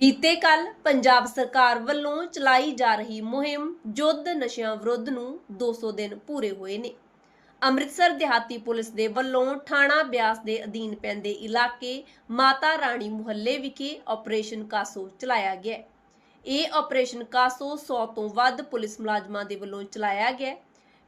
ਬੀਤੇ ਕੱਲ ਪੰਜਾਬ ਸਰਕਾਰ ਵੱਲੋਂ ਚਲਾਈ ਜਾ ਰਹੀ ਮੁਹਿੰਮ ਯੁੱਧ ਨਸ਼ਿਆਂ ਵਿਰੁੱਧ ਨੂੰ 200 ਦਿਨ ਪੂਰੇ ਹੋਏ ਨੇ। ਅੰਮ੍ਰਿਤਸਰ ਦਿਹਾਤੀ ਪੁਲਿਸ ਦੇ ਵੱਲੋਂ ਥਾਣਾ ਬਿਆਸ ਦੇ ਅਧੀਨ ਪੈਂਦੇ ਇਲਾਕੇ ਮਾਤਾ ਰਾਣੀ ਮੁਹੱਲੇ ਵਿਖੇ ਆਪਰੇਸ਼ਨ ਕਾਸੋ ਚਲਾਇਆ ਗਿਆ ਇਹ ਆਪਰੇਸ਼ਨ ਕਾਸੋ 100 ਤੋਂ ਵੱਧ ਪੁਲਿਸ ਮੁਲਾਜ਼ਮਾਂ ਦੇ ਵੱਲੋਂ ਚਲਾਇਆ ਗਿਆ ਹੈ।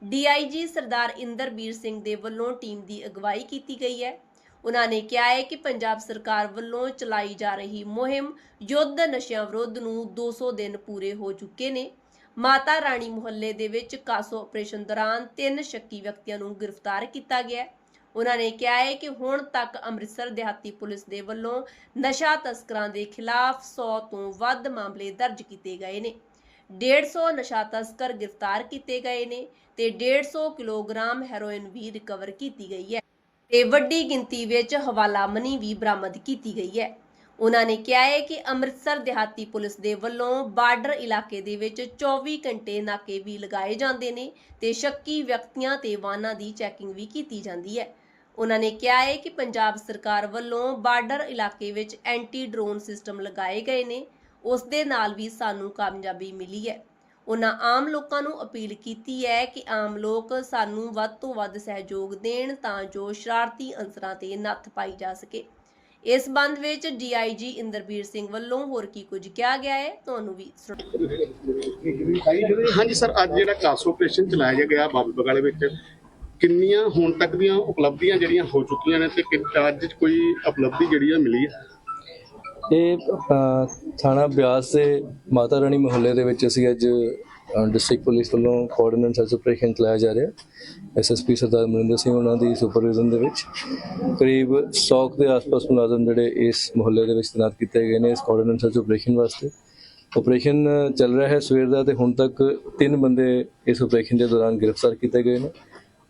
ਡੀਆਈਜੀ ਸਰਦਾਰ ਇੰਦਰਬੀਰ ਸਿੰਘ ਦੇ ਵੱਲੋਂ ਟੀਮ ਦੀ ਅਗਵਾਈ ਕੀਤੀ ਗਈ ਹੈ। ਉਹਨਾਂ ਨੇ ਕਿਹਾ ਹੈ ਕਿ ਪੰਜਾਬ ਸਰਕਾਰ ਵੱਲੋਂ ਚਲਾਈ ਜਾ ਰਹੀ ਮੁਹਿੰਮ ਯੁੱਧ ਨਸ਼ਿਆਂ ਵਿਰੁੱਧ ਨੂੰ 200 ਦਿਨ ਪੂਰੇ ਹੋ ਚੁੱਕੇ ਨੇ। ਮਾਤਾ ਰਾਣੀ ਮੁਹੱਲੇ ਦੇ ਵਿੱਚ ਕਾਸੋ ਆਪਰੇਸ਼ਨ ਦੌਰਾਨ ਤਿੰਨ ਸ਼ੱਕੀ ਵਿਅਕਤੀਆਂ ਨੂੰ ਗ੍ਰਿਫਤਾਰ ਕੀਤਾ ਗਿਆ ਉਹਨਾਂ ਨੇ ਕਿਹਾ ਹੈ ਕਿ ਹੁਣ ਤੱਕ ਅੰਮ੍ਰਿਤਸਰ ਦਿਹਾਤੀ ਪੁਲਿਸ ਦੇ ਵੱਲੋਂ ਨਸ਼ਾ ਤਸਕਰਾਂ ਦੇ ਖਿਲਾਫ 100 ਤੋਂ ਵੱਧ ਮਾਮਲੇ ਦਰਜ ਕੀਤੇ ਗਏ ਨੇ। 150 ਨਸ਼ਾ ਤਸਕਰ ਗ੍ਰਿਫਤਾਰ ਕੀਤੇ ਗਏ ਨੇ ਤੇ 150 ਕਿਲੋਗ੍ਰਾਮ ਹੈਰੋਇਨ ਵੀ ਰਿਕਵਰ ਕੀਤੀ ਗਈ ਹੈ। ਤੇ ਵੱਡੀ ਗਿਣਤੀ ਵਿੱਚ ਹਵਾਲਾ ਮਨੀ ਵੀ ਬਰਾਮਦ ਕੀਤੀ ਗਈ ਹੈ। ਉਹਨਾਂ ਨੇ ਕਿਹਾ ਹੈ ਕਿ ਅੰਮ੍ਰਿਤਸਰ ਦਿਹਾਤੀ ਪੁਲਿਸ ਦੇ ਵੱਲੋਂ ਬਾਰਡਰ ਇਲਾਕੇ ਦੇ ਵਿੱਚ 24 ਘੰਟੇ ਨਾਕੇ ਵੀ ਲਗਾਏ ਜਾਂਦੇ ਨੇ ਤੇ ਸ਼ੱਕੀ ਵਿਅਕਤੀਆਂ ਤੇ ਵਾਹਨਾਂ ਦੀ ਚੈਕਿੰਗ ਵੀ ਕੀਤੀ ਜਾਂਦੀ ਹੈ। ਉਹਨਾਂ ਨੇ ਕਿਹਾ ਹੈ ਕਿ ਪੰਜਾਬ ਸਰਕਾਰ ਵੱਲੋਂ ਬਾਰਡਰ ਇਲਾਕੇ ਵਿੱਚ ਐਂਟੀ ਡਰੋਨ ਸਿਸਟਮ ਲਗਾਏ ਗਏ ਨੇ। ਉਸ ਦੇ ਨਾਲ ਵੀ ਸਾਨੂੰ ਕਾਮਯਾਬੀ ਮਿਲੀ ਹੈ। ਉਹਨਾਂ ਆਮ ਲੋਕਾਂ ਨੂੰ ਅਪੀਲ ਕੀਤੀ ਹੈ ਕਿ ਆਮ ਲੋਕ ਸਾਨੂੰ ਵੱਧ ਤੋਂ ਵੱਧ ਸਹਿਯੋਗ ਦੇਣ ਤਾਂ ਜੋ ਸ਼ਰਾਰਤੀ ਅੰਸਰਾਂ ਤੇ ਨੱਥ ਪਾਈ ਜਾ ਸਕੇ। ਇਸ ਸੰਬੰਧ ਵਿੱਚ ਡੀਆਈਜੀ ਇੰਦਰਬੀਰ ਸਿੰਘ ਵੱਲੋਂ ਹੋਰ ਕੀ ਕੁਝ ਕਿਹਾ ਗਿਆ ਹੈ, ਤੁਹਾਨੂੰ ਵੀ ਸੁਣਾਓ ਹਾਂਜੀ ਸਰ, ਅੱਜ ਜਿਹੜਾ ਕਾਸ ਆਪਰੇਸ਼ਨ ਚਲਾਇਆ ਗਿਆ ਬਾਬੂ ਬਗਾਲੇ ਵਿੱਚ, ਕਿੰਨੀਆਂ ਹੁਣ ਤੱਕ ਦੀਆਂ ਉਪਲਬਧੀਆਂ ਜਿਹੜੀਆਂ ਹੋ ਚੁੱਕੀਆਂ ਨੇ ਤੇ ਅੱਜ ਕੋਈ ਉਪਲਬਧੀ ਜਿਹੜੀ ਆ ਮਿਲੀ ਹੈ? ਇਹ ਥਾਣਾ ਬਿਆਸ ਦੇ ਮਾਤਾ ਰਾਣੀ ਮੁਹੱਲੇ ਦੇ ਵਿੱਚ ਅਸੀਂ ਅੱਜ ਡਿਸਟ੍ਰਿਕਟ ਪੁਲਿਸ ਵੱਲੋਂ ਕੋਆਰਡੀਨੇਟ ਸਰਚ ਆਪਰੇਸ਼ਨ ਚਲਾਇਆ ਜਾ ਰਿਹਾ। ਐਸਐਸਪੀ ਸਰਦਾਰ ਮਨਿੰਦਰ ਸਿੰਘ ਉਹਨਾਂ ਦੀ ਸੁਪਰਵਿਜ਼ਨ ਦੇ ਵਿੱਚ ਕਰੀਬ 100 ਦੇ ਆਸ-ਪਾਸ ਮੁਲਾਜ਼ਮ ਜਿਹੜੇ ਇਸ ਮੁਹੱਲੇ ਦੇ ਵਿੱਚ ਤੈਨਾਤ ਕੀਤੇ ਗਏ ਨੇ ਇਸ ਕੋਆਰਡੀਨੇਟ ਸਰਚ ਆਪਰੇਸ਼ਨ ਵਾਸਤੇ। ਆਪਰੇਸ਼ਨ ਚੱਲ ਰਿਹਾ ਹੈ ਸਵੇਰ ਦਾ ਤੇ ਹੁਣ ਤੱਕ ਤਿੰਨ ਬੰਦੇ ਇਸ ਆਪਰੇਸ਼ਨ ਦੇ ਦੌਰਾਨ ਗ੍ਰਿਫਤਾਰ ਕੀਤੇ ਗਏ ਨੇ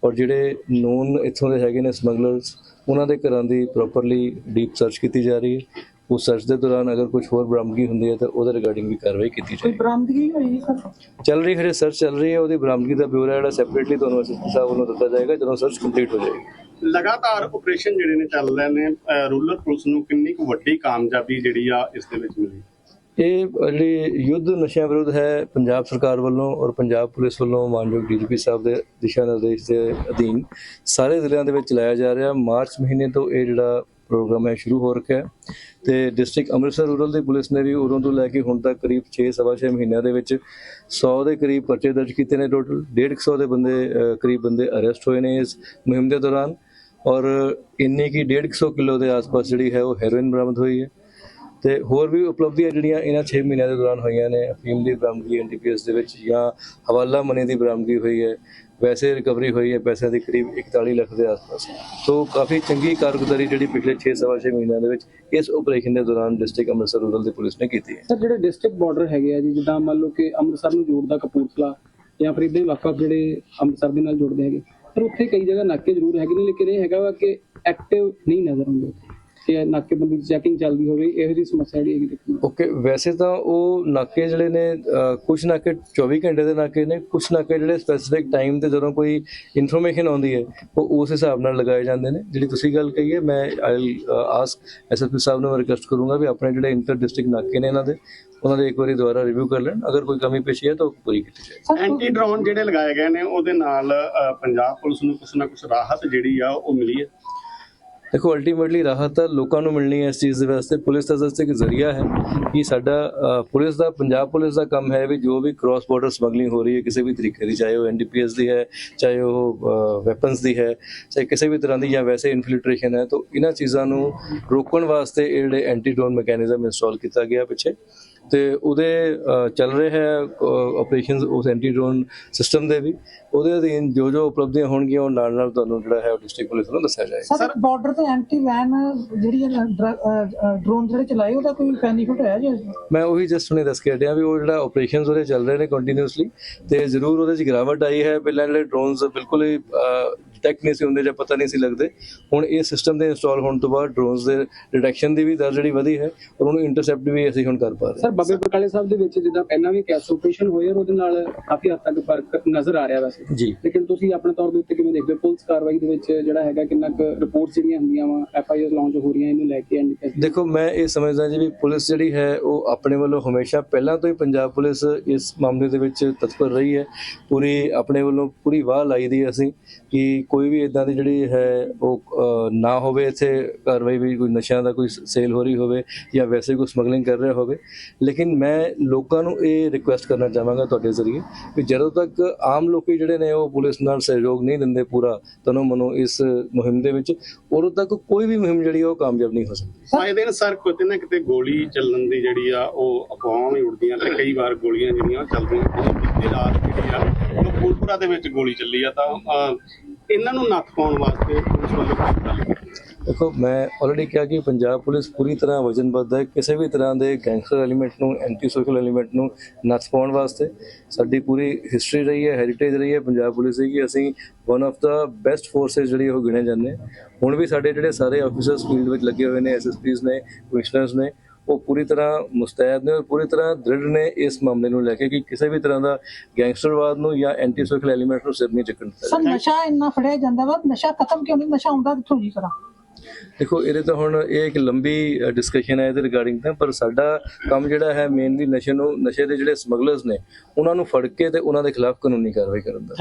ਔਰ ਜਿਹੜੇ ਨੋਨ ਇੱਥੋਂ ਦੇ ਹੈਗੇ ਨੇ ਸਮਗਲਰਸ ਉਹਨਾਂ ਦੇ ਘਰਾਂ ਦੀ ਪ੍ਰੋਪਰਲੀ ਡੀਪ ਸਰਚ ਕੀਤੀ ਜਾ ਰਹੀ ਹੈ। ਉਸ ਸਰਚ ਦੇ ਦੌਰਾਨ ਅਗਰ ਕੁਝ ਹੋਰ ਬਰਾਮਦਗੀ ਹੁੰਦੀ ਹੈ ਤਾਂ ਉਹਦੇ ਰਿਗਾਰਡਿੰਗ ਵੀ ਕਾਰਵਾਈ ਕੀਤੀ ਜਾਏਗੀ। ਬਰਾਮਦਗੀ ਹੋਈ ਸਰ? ਚੱਲ ਰਹੀ ਹੈ ਸਰਚ ਚੱਲ ਰਹੀ ਹੈ ਉਹਦੀ ਬਰਾਮਦਗੀ ਦਾ ਬਿਊਰੋ ਜਿਹੜਾ ਸੈਪਰੇਟਲੀ ਤੁਹਾਨੂੰ ਐਸਐਸਪੀ ਸਾਹਿਬ ਵੱਲੋਂ ਦਿੱਤਾ ਜਾਏਗਾ ਜਦੋਂ ਸਰਚ ਕੰਪਲੀਟ ਹੋ ਜਾਏਗੀ। ਲਗਾਤਾਰ ਆਪਰੇਸ਼ਨ ਜਿਹੜੇ ਨੇ ਚੱਲ ਰਹੇ ਨੇ ਰੂਰਲ ਪੁਲਿਸ ਨੂੰ ਕਿੰਨੀ ਕੁ ਵੱਡੀ ਕਾਮਯਾਬੀ ਜਿਹੜੀ ਆ ਇਸ ਦੇ ਵਿੱਚ ਮਿਲੀ? ਇਹ ਜਿਹੜੀ ਯੁੱਧ ਨਸ਼ਿਆਂ ਵਿਰੁੱਧ ਹੈ ਪੰਜਾਬ ਸਰਕਾਰ ਵੱਲੋਂ ਔਰ ਪੰਜਾਬ ਪੁਲਿਸ ਵੱਲੋਂ ਮਾਨਯੋਗ ਡੀਜੀਪੀ ਸਾਹਿਬ ਦੇ ਦਿਸ਼ਾ ਨਿਰਦੇਸ਼ ਦੇ ਅਧੀਨ ਸਾਰੇ ਜ਼ਿਲ੍ਹਿਆਂ ਦੇ ਵਿੱਚ ਚਲਾਇਆ ਜਾ ਰਿਹਾ। ਮਾਰਚ ਮਹੀਨੇ ਤੋਂ ਇਹ ਜਿਹੜਾ ਪ੍ਰੋਗਰਾਮ ਹੈ, ਸ਼ੁਰੂ ਹੋ ਰੱਖਿਆ ਹੈ। ਤੇ ਡਿਸਟ੍ਰਿਕਟ ਅੰਮ੍ਰਿਤਸਰ ਰੂਰਲ ਦੀ ਪੁਲਿਸ ਨੇ ਵੀ ਉਦੋਂ ਤੋਂ ਲੈ ਕੇ ਹੁਣ ਤੱਕ ਕਰੀਬ 6 ਸਵਾ ਛੇ ਮਹੀਨਿਆਂ ਦੇ ਵਿੱਚ 100 ਦੇ ਕਰੀਬ ਪਰਚੇ ਦਰਜ ਕੀਤੇ ਨੇ ਟੋਟਲ। 150 ਦੇ ਬੰਦੇ ਕਰੀਬ ਬੰਦੇ ਅਰੈਸਟ ਹੋਏ ਨੇ ਇਸ ਮੁਹਿੰਮ ਦੇ ਦੌਰਾਨ। ਔਰ ਇੰਨੀ ਕੀ 150 ਕਿਲੋ ਦੇ ਆਸ-ਪਾਸ ਜਿਹੜੀ ਹੈ ਉਹ ਹੈਰੋਇਨ ਬਰਾਮਦ ਹੋਈ ਹੈ। ਤੇ ਹੋਰ ਵੀ ਉਪਲਬਧੀਆਂ ਜਿਹੜੀਆਂ ਇਹਨਾਂ 6 ਮਹੀਨਿਆਂ ਦੇ ਦੌਰਾਨ ਹੋਈਆਂ ਨੇ, ਅਫੀਮ ਦੀ ਬਰਾਮਦਗੀ ਐਨਡੀਪੀਐਸ ਦੇ ਵਿੱਚ ਜਾਂ ਹਵਾਲਾ ਮਨੀ ਦੀ ਬਰਾਮਦਗੀ ਹੋਈ ਹੈ। ਵੈਸੇ ਰਿਕਵਰੀ ਹੋਈ ਹੈ, ਪੈਸਿਆਂ ਦੀ ਕਰੀਬ 41 ਲੱਖ ਦੇ ਆਸ-ਪਾਸ। ਸੋ ਕਾਫੀ ਚੰਗੀ ਕਾਰਗੁਜ਼ਾਰੀ ਜਿਹੜੀ ਪਿਛਲੇ 6 ਸਵਾ ਛੇ ਮਹੀਨਿਆਂ ਦੇ ਵਿੱਚ ਇਸ ਆਪਰੇਸ਼ਨ ਦੇ ਦੌਰਾਨ ਡਿਸਟ੍ਰਿਕਟ ਅੰਮ੍ਰਿਤਸਰ ਰੂਰਲ ਦੀ ਪੁਲਿਸ ਨੇ ਕੀਤੀ ਹੈ। ਸਰ, ਜਿਹੜੇ ਡਿਸਟ੍ਰਿਕਟ ਬਾਰਡਰ ਹੈਗੇ ਆ ਜੀ, ਜਿੱਦਾਂ ਮੰਨ ਲਓ ਕਿ ਅੰਮ੍ਰਿਤਸਰ ਨੂੰ ਜੋੜਦਾ ਕਪੂਰਥਲਾ ਜਾਂ ਫਿਰ ਇਦਾਂ ਵੱਖ-ਵੱਖ ਜਿਹੜੇ ਅੰਮ੍ਰਿਤਸਰ ਦੇ ਨਾਲ ਜੁੜਦੇ ਹੈਗੇ, ਪਰ ਉੱਥੇ ਕਈ ਜਗ੍ਹਾ ਨਾਕੇ ਜ਼ਰੂਰ ਹੈਗੇ ਨੇ, ਲੇਕਿਨ ਇਹ ਹੈਗਾ ਵਾ ਕਿ ਐਕਟਿਵ ਨਹੀਂ ਨਜ਼ਰ ਆਉਂਦੇ ਕਿ ਨਾਕੇਬੰਦੀ ਦੀ ਚੈਕਿੰਗ ਚੱਲਦੀ ਹੋਵੇ ਇਹੋ ਜਿਹੀ ਸਮੱਸਿਆ ਜਿਹੜੀ ਹੈਗੀ ਦੇਖਣ ਨੂੰ ਓਕੇ ਵੈਸੇ ਤਾਂ ਉਹ ਨਾਕੇ ਜਿਹੜੇ ਨੇ ਕੁਛ ਨਾਕੇ 24 ਘੰਟੇ ਦੇ ਨਾਕੇ ਨੇ ਕੁਛ ਨਾਕੇ ਜਿਹੜੇ ਸਪੈਸੀਫਿਕ ਟਾਈਮ ਤੇ ਜਦੋਂ ਕੋਈ ਇਨਫੋਰਮੇਸ਼ਨ ਆਉਂਦੀ ਹੈ ਉਹ ਉਸ ਹਿਸਾਬ ਨਾਲ ਲਗਾਏ ਜਾਂਦੇ ਨੇ। ਜਿਹੜੀ ਤੁਸੀਂ ਗੱਲ ਕਹੀ ਹੈ ਮੈਂ ਆਈ ਆਸਕ ਐਸਐਸਪੀ ਸਾਹਿਬ ਨੂੰ ਰਿਕਵੈਸਟ ਕਰੂੰਗਾ ਵੀ ਆਪਣੇ ਜਿਹੜੇ ਇੰਟਰ ਡਿਸਟ੍ਰਿਕਟ ਨਾਕੇ ਨੇ ਇਹਨਾਂ ਦੇ ਉਹਨਾਂ ਦੇ ਇੱਕ ਵਾਰੀ ਦੁਬਾਰਾ ਰਿਵਿਊ ਕਰ ਲੈਣ। ਅਗਰ ਕੋਈ ਕਮੀ ਪੇਸ਼ੀ ਹੈ ਤਾਂ ਉਹ ਪੂਰੀ ਕੀਤੀ ਜਾਏ ਐਂਟੀ ਡਰੋਨ ਜਿਹੜੇ ਲਗਾਏ ਗਏ ਨੇ ਉਹਦੇ ਨਾਲ ਪੰਜਾਬ ਪੁਲਿਸ ਨੂੰ ਕੁਛ ਨਾ ਕੁਛ ਰਾਹਤ ਜਿਹੜੀ ਆ ਉਹ ਮਿਲੀ ਹੈ। ਦੇਖੋ ਅਲਟੀਮੇਟਲੀ ਰਾਹਤ ਤਾਂ ਲੋਕਾਂ ਨੂੰ ਮਿਲਣੀ ਹੈ ਇਸ ਚੀਜ਼ ਦੇ ਵਾਸਤੇ। ਪੁਲਿਸ ਦਾ ਵਾਸਤੇ ਇੱਕ ਜ਼ਰੀਆ ਹੈ ਕਿ ਸਾਡਾ ਪੁਲਿਸ ਦਾ, ਪੰਜਾਬ ਪੁਲਿਸ ਦਾ ਕੰਮ ਹੈ ਵੀ ਜੋ ਵੀ ਕ੍ਰਾਸ ਬਾਰਡਰ ਸਮਗਲਿੰਗ ਹੋ ਰਹੀ ਹੈ, ਕਿਸੇ ਵੀ ਤਰੀਕੇ ਦੀ, ਚਾਹੇ ਉਹ ਐਨਡੀਪੀਐਸ ਦੀ ਹੈ, ਚਾਹੇ ਉਹ ਵੈਪਨਸ ਦੀ ਹੈ, ਚਾਹੇ ਕਿਸੇ ਵੀ ਤਰ੍ਹਾਂ ਦੀ ਜਾਂ ਵੈਸੇ ਇਨਫਿਲਟ੍ਰੇਸ਼ਨ ਹੈ, ਤਾਂ ਇਹਨਾਂ ਚੀਜ਼ਾਂ ਨੂੰ ਰੋਕਣ ਵਾਸਤੇ ਇਹ ਜਿਹੜੇ ਐਂਟੀ ਡਰੋਨ ਮੈਕੈਨਿਜ਼ਮ ਇੰਸਟਾਲ ਕੀਤਾ ਗਿਆ ਪਿੱਛੇ। ਤੇ ਉਹਦੇ ਚੱਲ ਰਹੇ ਹੈ ਆਪਰੇਸ਼ਨਸ ਉਸ ਐਂਟੀ ਡਰੋਨ ਸਿਸਟਮ ਦੇ ਵੀ। ਉਹਦੇ ਅਧੀਨ ਜੋ ਜੋ ਉਪਲਬਧੀਆਂ ਹੋਣਗੀਆਂ ਉਹ ਨਾਲ ਨਾਲ ਤੁਹਾਨੂੰ ਜਿਹੜਾ ਹੈ ਉਹ ਡਿਸਟ੍ਰਿਕਟ ਪੁਲਿਸ ਨੂੰ ਦੱਸਿਆ ਜਾਏਗਾ। ਸਰ ਬਾਰਡਰ ਤੇ ਐਂਟੀ ਵੈਨ ਜਿਹੜੀ ਡਰੋਨ ਜਿਹੜੇ ਚਲਾਏ ਉਹਦਾ ਕੋਈ ਬੈਨੀਫਿਟ ਹੋਇਆ ਜੀ? ਮੈਂ ਉਹੀ ਜਸਟ ਹੁਣੇ ਦੱਸ ਕੇ ਹਟਿਆ ਵੀ ਉਹ ਜਿਹੜਾ ਆਪਰੇਸ਼ਨਸ ਉਹਦੇ ਚੱਲ ਰਹੇ ਨੇ ਕੰਟੀਨਿਊਸਲੀ ਤੇ ਜ਼ਰੂਰ ਉਹਦੇ 'ਚ ਗਿਰਾਵਟ ਆਈ ਹੈ। ਪਹਿਲਾਂ ਜਿਹੜੇ ਡਰੋਨਸ ਬਿਲਕੁਲ ਹੀ ਡਿਟੈਕਟ ਨਹੀਂ ਸੀ ਹੁੰਦੇ ਜਾਂ ਪਤਾ ਨਹੀਂ ਸੀ ਲੱਗਦੇ। ਹੁਣ ਇਹ ਸਿਸਟਮ ਦੇ ਇੰਸਟਾਲ ਹੋਣ ਤੋਂ ਬਾਅਦ ਡਰੋਨਸ ਦੇ ਡਿਟੈਕਸ਼ਨ ਦੀ ਵੀ ਦਰ ਜਿਹੜੀ ਵਧੀ ਹੈ ਔਰ ਉਹਨੂੰ ਇੰਟਰਸੈਪਟ ਵੀ ਅਸੀਂ ਹੁਣ ਕਰ ਪਾ ਰਹੇ ਹਾਂ। ਸਰ ਬਾਬੇ ਬਕਾਲੇ ਸਾਹਿਬ ਦੇ ਵਿੱਚ ਜਿੱਦਾਂ ਪਹਿਲਾਂ ਵੀ ਕੈਸ ਆਪਰੇਸ਼ਨ ਹੋਏ ਔਰ ਉਹਦੇ ਨਾਲ ਕਾਫੀ ਹੱਦ ਤੱਕ ਫ਼ਰਕ ਨਜ਼ਰ ਆ ਰਿਹਾ ਵੈਸੇ। ਜੀ। ਲੇਕਿਨ ਤੁਸੀਂ ਆਪਣੇ ਤੌਰ ਦੇ ਉੱਤੇ ਕਿਵੇਂ ਦੇਖਦੇ ਹੋ? ਪੁਲਿਸ ਕਾਰਵਾਈ ਦੇ ਵਿੱਚ ਜਿਹੜਾ ਹੈਗਾ ਕਿੰਨਾ ਕੁ ਰਿਪੋਰਟਸ ਜਿਹੜੀਆਂ ਹੁੰਦੀਆਂ ਵਾ ਐਫ ਆਈ ਆਰ ਲਾਂਚ ਹੋ ਰਹੀਆਂ ਇਹਨੂੰ ਲੈ ਕੇ ਐਨਡੀਪੀਐਸ ਦੇਖੋ ਮੈਂ ਇਹ ਸਮਝਦਾ ਜੀ ਵੀ ਪੁਲਿਸ ਜਿਹੜੀ ਹੈ ਉਹ ਆਪਣੇ ਵੱਲੋਂ ਹਮੇਸ਼ਾ ਪਹਿਲਾਂ ਤੋਂ ਹੀ ਪੰਜਾਬ ਪੁਲਿਸ ਇਸ ਮਾਮਲੇ ਦੇ ਵਿੱਚ ਤਤਪਰ ਰਹੀ ਹੈ। ਪੂਰੀ ਆਪਣੇ ਵੱਲੋਂ ਪੂਰੀ ਵਾਹ ਲਾਈ ਦੀ ਅਸੀਂ ਕਿ ਕੋਈ ਵੀ ਇਦਾਂ ਦੀ ਜਿਹੜੀ ਹੈ ਉਹ ਨਾ ਹੋਵੇ ਇੱਥੇ ਕਾਰਵਾਈ ਵੀ ਕੋਈ ਨਸ਼ਿਆਂ ਦਾ ਕੋਈ ਸੇਲ ਹੋ ਰਹੀ ਹੋਵੇ ਜਾਂ ਵੈਸੇ ਕੋਈ ਸਮਗਲਿੰਗ ਕਰ ਰਿਹਾ ਹੋਵੇ। ਲੇਕਿਨ ਮੈਂ ਲੋਕਾਂ ਨੂੰ ਇਹ ਰਿਕੁਐਸਟ ਕਰਨਾ ਚਾਹਾਂਗਾ ਤੁਹਾਡੇ ਜ਼ਰੀਏ ਕਿ ਜਦੋਂ ਤੱਕ ਆਮ ਲੋਕੀ ਜਿਹੜੇ ਨੇ ਉਹ ਪੁਲਿਸ ਨਾਲ ਸਹਿਯੋਗ ਨਹੀਂ ਦਿੰਦੇ ਪੂਰਾ ਤਨੋ ਮਨੋ ਇਸ ਮੁਹਿੰਮ ਦੇ ਵਿੱਚ ਉਦੋਂ ਤੱਕ ਕੋਈ ਵੀ ਮੁਹਿੰਮ ਜਿਹੜੀ ਉਹ ਕਾਮਯਾਬ ਨਹੀਂ ਹੋ ਸਕਦੀ। ਆਏ ਦਿਨ ਸਰ ਕਿਤੇ ਨਾ ਕਿਤੇ ਗੋਲੀ ਚੱਲਣ ਦੀ ਜਿਹੜੀ ਆ, ਉਹ ਅਫਵਾਹਾਂ ਵੀ ਉੱਡਦੀਆਂ ਤੇ ਕਈ ਵਾਰ ਗੋਲੀਆਂ ਜਿਹੜੀਆਂ ਚੱਲਦੀਆਂ ਜਿਵੇਂ ਰਾਤ ਜਿਹੜੀ ਆ, ਉਹ ਦੇ ਵਿੱਚ ਗੋਲੀ ਚੱਲੀ ਆ ਤਾਂ ਇਹਨਾਂ ਨੂੰ ਨੱਥ ਪਾਉਣ ਵਾਸਤੇ ਪੁਲਿਸ ਵੱਲੋਂ ਕੀ ਗੱਲ ਦੇਖੋ ਮੈਂ ਆਲਰੇਡੀ ਕਿਹਾ ਕਿ ਪੰਜਾਬ ਪੁਲਿਸ ਪੂਰੀ ਤਰ੍ਹਾਂ ਵਚਨਬੱਧ ਹੈ। ਕਿਸੇ ਵੀ ਤਰ੍ਹਾਂ ਦੇ ਗੈਂਗਸਟਰ ਐਲੀਮੈਂਟ ਨੂੰ ਐਂਟੀ ਸੋਸ਼ਲ ਐਲੀਮੈਂਟ ਨੂੰ ਨੱਥ ਪਾਉਣ ਵਾਸਤੇ ਸਾਡੀ ਪੂਰੀ ਹਿਸਟਰੀ ਰਹੀ ਹੈ ਹੈਰੀਟੇਜ ਰਹੀ ਹੈ ਪੰਜਾਬ ਪੁਲਿਸ ਦੀ ਕਿ ਅਸੀਂ one of the best forces ਜਿਹੜੀ ਉਹ ਗਿਣੇ ਜਾਂਦੇ। ਹੁਣ ਵੀ ਸਾਡੇ ਜਿਹੜੇ ਸਾਰੇ ਆਫੀਸਰਸ ਫੀਲਡ ਵਿੱਚ ਲੱਗੇ ਹੋਏ ਨੇ ਐਸਐਸਪੀਸ ਨੇ ਕਮਿਸ਼ਨਰਸ ਨੇ ਉਹ ਪੂਰੀ ਤਰ੍ਹਾਂ ਮੁਸਤੈਦ ਨੇ ਔਰ ਪੂਰੀ ਤਰ੍ਹਾਂ ਦ੍ਰਿੜ ਨੇ ਇਸ ਮਾਮਲੇ ਨੂੰ ਲੈ ਕੇ ਕਿ ਕਿਸੇ ਵੀ ਤਰ੍ਹਾਂ ਦਾ ਗੈਂਗਸਟਰਵਾਦ ਨੂੰ ਜਾਂ ਐਂਟੀ ਸੋਸ਼ਲ ਐਲੀਮੈਂਟ ਨੂੰ ਸਿਰ ਨਹੀਂ ਚੱਕਣ ਦਿੱਤਾ ਸਰ ਨਸ਼ਾ ਇੰਨਾ ਫੜਿਆ ਜਾਂਦਾ ਵਾ ਨਸ਼ਾ ਖਤਮ ਕਿਉਂ ਨਹੀਂ? ਨਸ਼ਾ ਹੁੰਦਾ ਕਿੱਥੋਂ ਜੀ ਕਰਾਂ? ਦੇਖੋ, ਇਹਦੇ ਤਾਂ ਹੁਣ ਇਹ ਇੱਕ ਲੰਬੀ ਡਿਸਕਸ਼ਨ ਹੈ ਇਹਦੇ ਰਿਗਾਰਡਿੰਗ ਤਾਂ, ਪਰ ਸਾਡਾ ਕੰਮ ਜਿਹੜਾ ਹੈ ਮੇਨਲੀ ਨਸ਼ੇ ਨੂੰ, ਨਸ਼ੇ ਦੇ ਜਿਹੜੇ ਸਮਗਲਰਸ ਨੇ, ਉਹਨਾਂ ਨੂੰ ਫੜ ਕੇ ਤੇ ਉਹਨਾਂ ਦੇ ਖਿਲਾਫ ਕਾਨੂੰਨੀ ਕਾਰਵਾਈ ਕਰਨ ਦਾ।